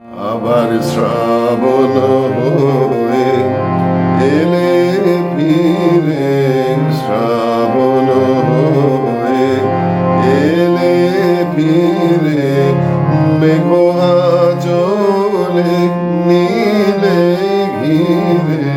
আবার শ্রাবণ হয়ে এলে ফিরে শ্রাবণ হয়ে এলে ফিরে মেঘ চলে নীলে ঘিরে।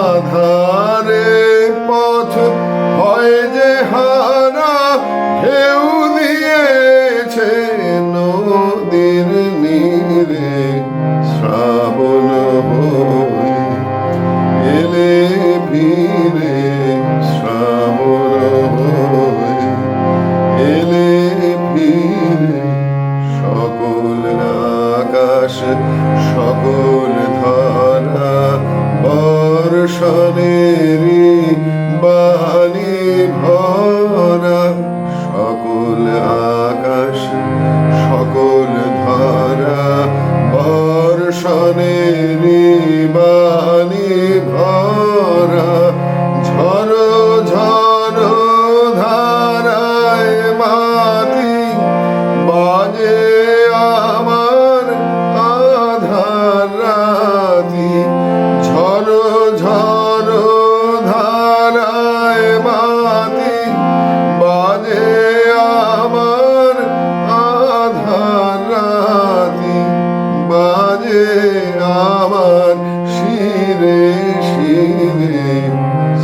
আধারে পথ হয় যে হারা ঢেউ দিয়েছে নদীর নীরে, শ্রাবণ হয়ে এলে শ্রাবণ হয়ে এলে ফিরে সকল আকাশ বর্ষণেরই বাণী ভরা। সকল আকাশ সকল ধারা বর্ষণেরই বাণী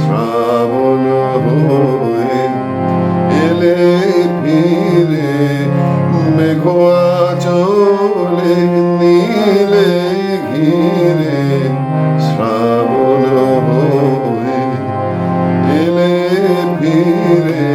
শ্রাবণ হয়ে এলে ফিরে মেঘোয়া চলে নীলে ঘিরে। শ্রাবণ হয়ে এলে ফিরে